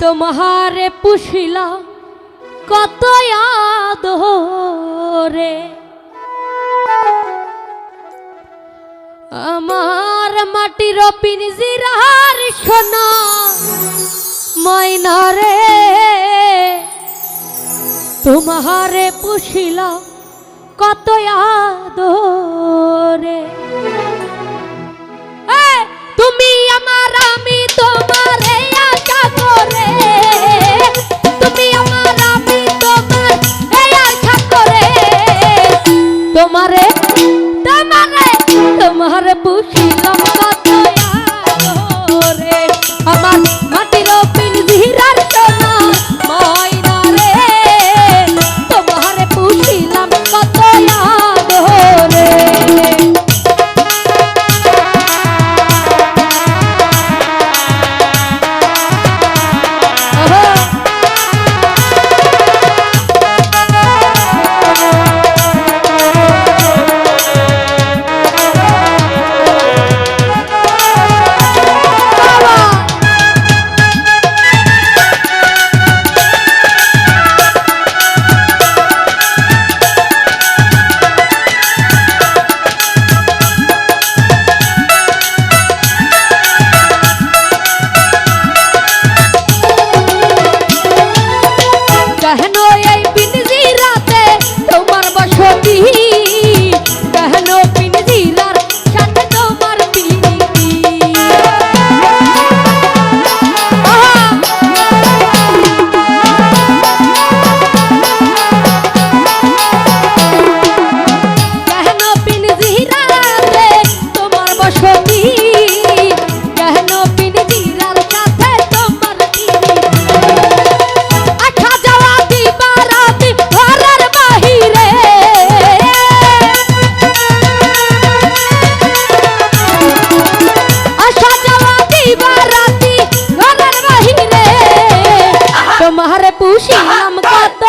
তোমারে পুষিলা কত আদরে আমার মাটির পিনজিরার সোনা, ময়নারে। তোমারে পুষিলা কত আদরে তুমি আমার আমি তোমার por? খুশি নাম কত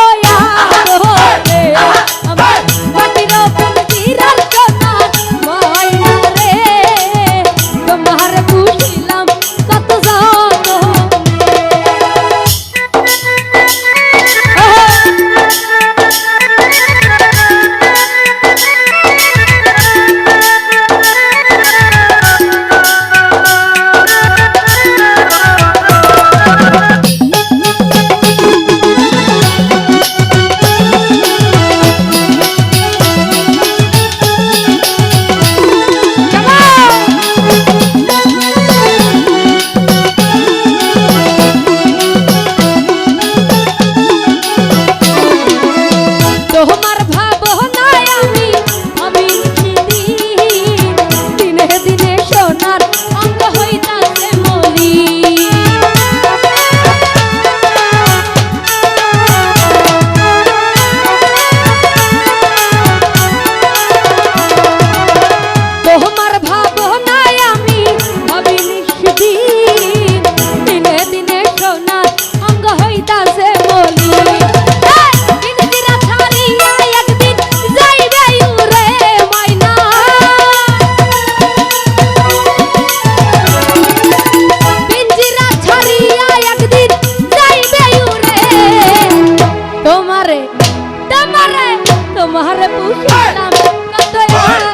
তোমার পুষিলাম কত